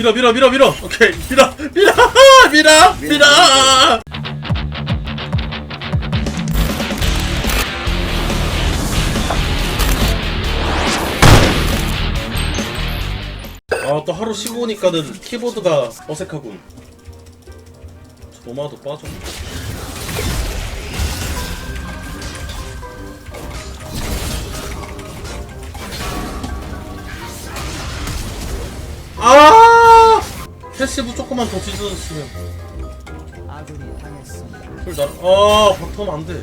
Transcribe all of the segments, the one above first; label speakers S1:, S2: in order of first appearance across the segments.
S1: 밀어 밀어 밀어 밀어. 오케이. 밀어 밀어 밀어 밀어. 아또 하루 쉬고 오니까는 키보드가 어색하군. 도마도 빠져 아 패시브 조금만 더 뒤져줬으면
S2: 아군이 당했습니다.
S1: 풀 날, 아, 바텀 안 돼.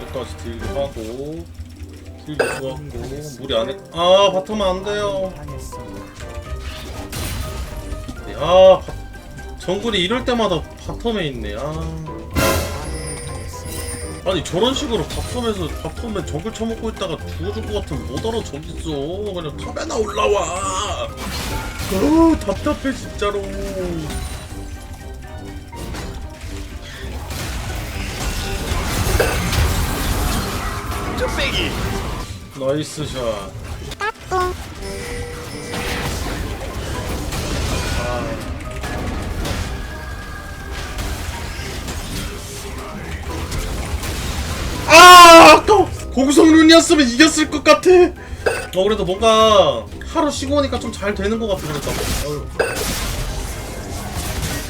S1: 여기까지 딜도 하고, 딜도 좋았고, 무리 안 해. 아, 바텀 안 돼요.
S2: 당했습니다.
S1: 네, 아, 바, 정글이 이럴 때마다 바텀에 있네. 아.
S2: 아니
S1: 저런 식으로 바텀에서 바텀에 정글 쳐먹고 있다가 죽어줄 것 같으면 뭐더러 저기 있어? 그냥 탑에나 올라와. 어우 답답해 진짜로.
S3: 쭈빼기.
S1: 나이스 샷 아, 아까 공성룬이었으면 이겼을 것 같아. 어 그래도 뭔가 하루 쉬고 오니까 좀 잘 되는 것 같아 그러니까. 어휴.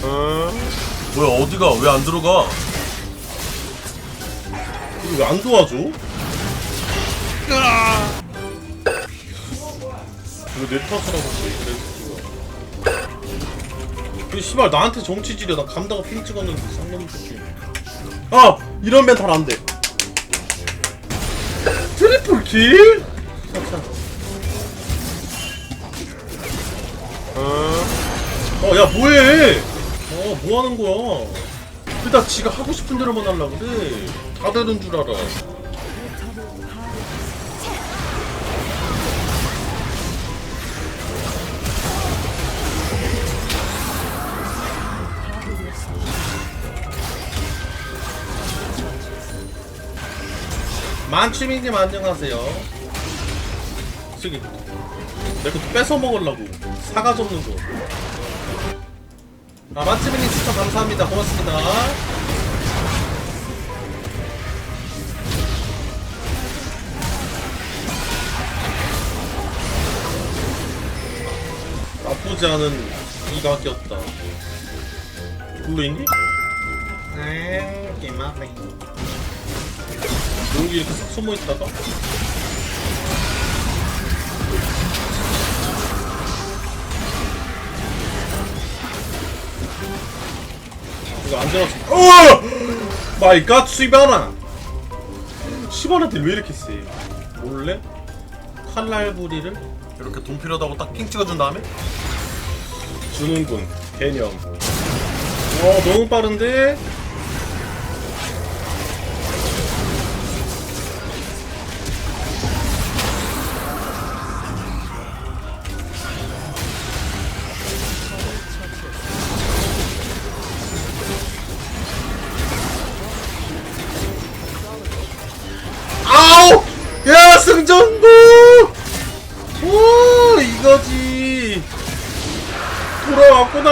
S3: 어? 뭐야 어디가 왜 안 들어가
S1: 이거 왜 안 도와줘? 이거 내 탓이라고 그래. 그 씨발 나한테 정치질이야. 나 감다가 핑 찍었는데 새끼. 아 이런 멘탈 안 돼. 트리플 킬? 어, 야, 뭐해? 어, 뭐 하는 거야? 일단 지가 하고 싶은 대로만 하려고 그래. 다 되는 줄 알아. 만취민님 안녕하세요. 저기 내거 뺏어 먹으려고 사과 접는 거. 아 만취민님 추천 감사합니다. 고맙습니다. 나쁘지 않은 이가 꼈다. 블루 있니? 아, 개마네. 여기 이렇게 싹 숨어 있다가 이거 안 들어갔어. 어! 마이 갓, 시바나! 시바나한테 왜 이렇게 세? 몰래? 칼날부리를 이렇게 돈 필요하다고 딱핑 찍어준 다음에 주는군 개념. 어 너무 빠른데?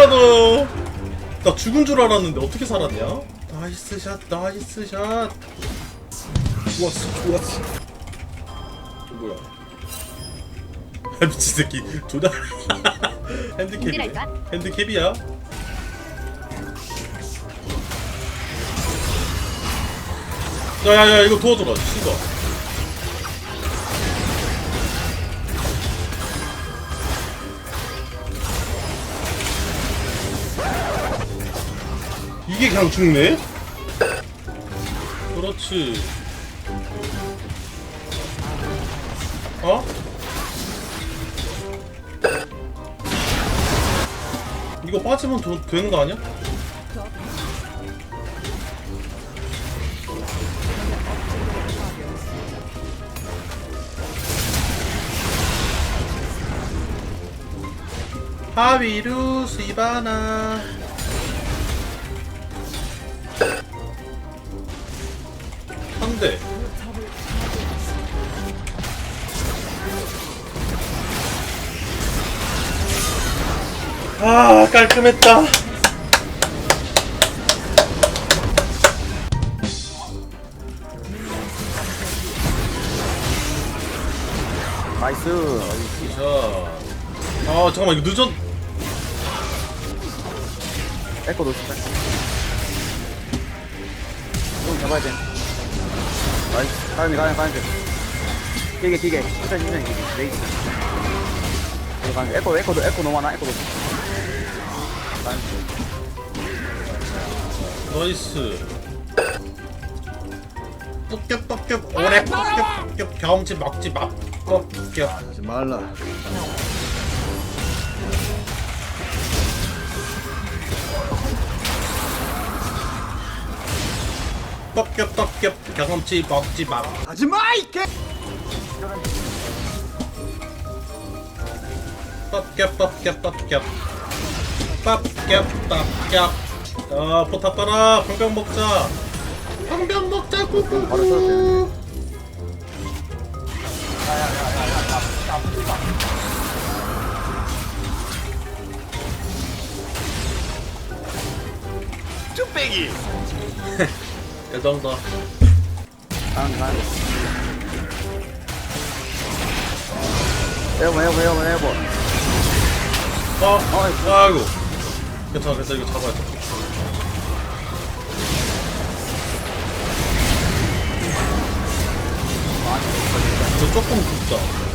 S1: 너. 나 죽은 줄 알았는데 어떻게 살았냐? 나이스 샷, 나이스 샷. 좋았어, 좋았어. 뭐야? 아, 미친 새끼. 조다.
S4: 공개랄까?
S1: 핸드캡이야. 야야야 이거 도와줘라 씨가 이게 그냥 죽네? 그렇지 어? 이거 빠지면 도, 되는 거 아니야? 하위루 시바나 한 대. 아 깔끔했다.
S4: 나이스.
S1: 자, 아 잠깐만 이거 늦었.
S4: 에코 놓치자. 좀 잡아야 돼. 나이스. 가야돼, 가야돼, 가야돼. 기계, 기계. 천천히, 천천히, 기계. 레이스. 여기 가야 돼. 에코, 에코도, 에코 너무 많아, 에코 놓치. 나이스.
S1: 나이스. 뻑겹 뻑겹 오래 뻑겹 뻑겹 경험치 먹지 마. 뻑겹.
S5: 하지 말라.
S1: 뻑겹 뻑겹 경험치 먹지 마.
S5: 하지 마, 이 개!
S1: 뻑겹 뻑겹 뻑겹. 뻑겹 뻑겹. 아 포탑 떠나 방병 먹자. 방병 먹자 꾸꾸.
S5: 쭈빼기!
S1: 이 정도.
S4: 가야돼, 가야돼. 에어본, 에어본, 에어본, 에어본.
S1: 어, 아이고. 괜찮아, 괜찮아, 이거 잡아야 돼. 이거 조금 굽자.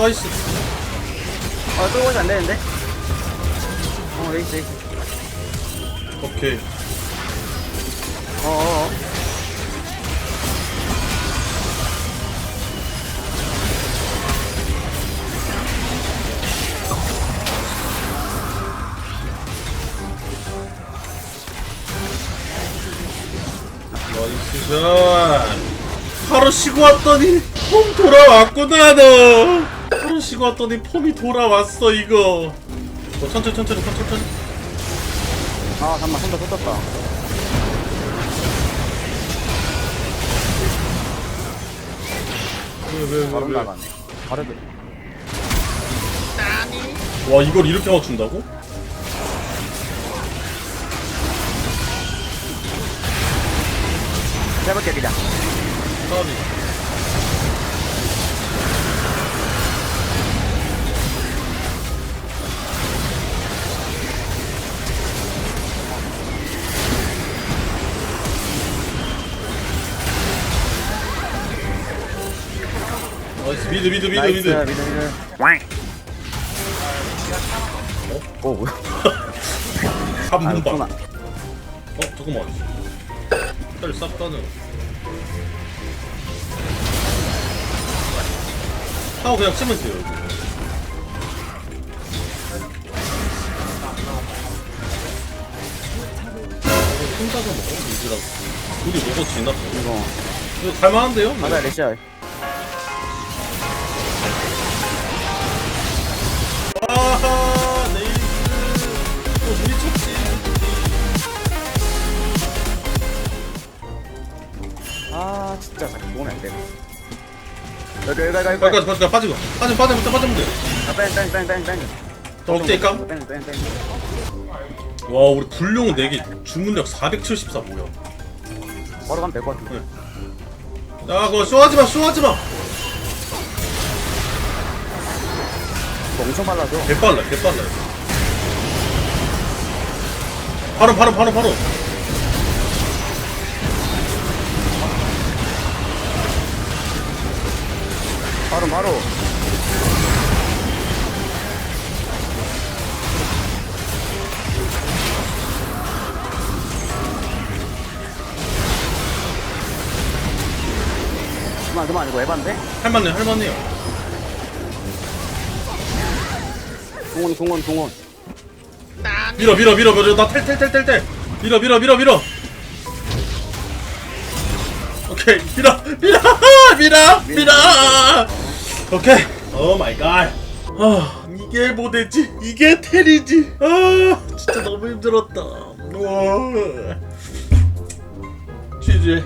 S1: 나이스.
S4: 아, 끌고 가면 안 되는데? 어, 레이스, 레이스.
S1: 오케이.
S4: 어어어.
S1: 나이스 샷. 하루 쉬고 왔더니 폼 돌아왔구나, 너. 쉬고 왔더니 폼이 돌아왔어, 이거. 어, 천천히, 천천히, 천천히, 천천히.
S4: 아, 잠깐만, 손다 쏟았다.
S1: 왜, 왜,
S4: 바로
S1: 왜, 왜.
S4: 나가네. 들
S1: 와, 이걸 이렇게 맞춘다고?
S4: 해볼게, 그냥.
S1: 까비. 미드 미드 미드
S4: 나이스,
S1: 미드
S4: 미드, 미드. 오, 뭐야. 아,
S1: 한문방
S4: 그렇구나.
S1: 어 잠깐만 쌀싹 가는 하고 그냥 치면 돼요 이거. 혼자서 먹어 이지라고 우리 먹어 지나
S4: 이거.
S1: 이거 갈만한데요?
S4: 맞아, 레시아. 보면 안 돼. 여기, 여기, 여기, 여기.
S1: 여기까지 빠지고 빠지고 빠지면 빠지면 또 빠지면 돼
S4: 아, 뺑, 뺑, 뺑, 뺑, 뺑.
S1: 자, 억제일까?
S4: 뺑, 뺑, 뺑.
S1: 와 우리 불룡 4개 주문력 474 뭐야
S4: 바로 가면 될 것 같은데.
S1: 야 그거 쇼하지마 쇼하지마
S4: 이거 엄청 빨라져.
S1: 개빨라 개빨라 바로 바로 바로 바로
S4: 바로, 바로. 그만, 그만. 이거 에반데?
S1: 할만해 할만해요
S4: 오, 공원 공원 공원
S1: 밀어 밀어 밀어 밀어 나 텔 텔 텔 텔텔 밀어 밀어 밀어 밀어 오케이 밀어 밀어 밀어 밀어 오케이. 오 마이 갓 아, 이게 모대지? 이게 텔이지. 아 진짜 너무 힘들었다. 우와. GG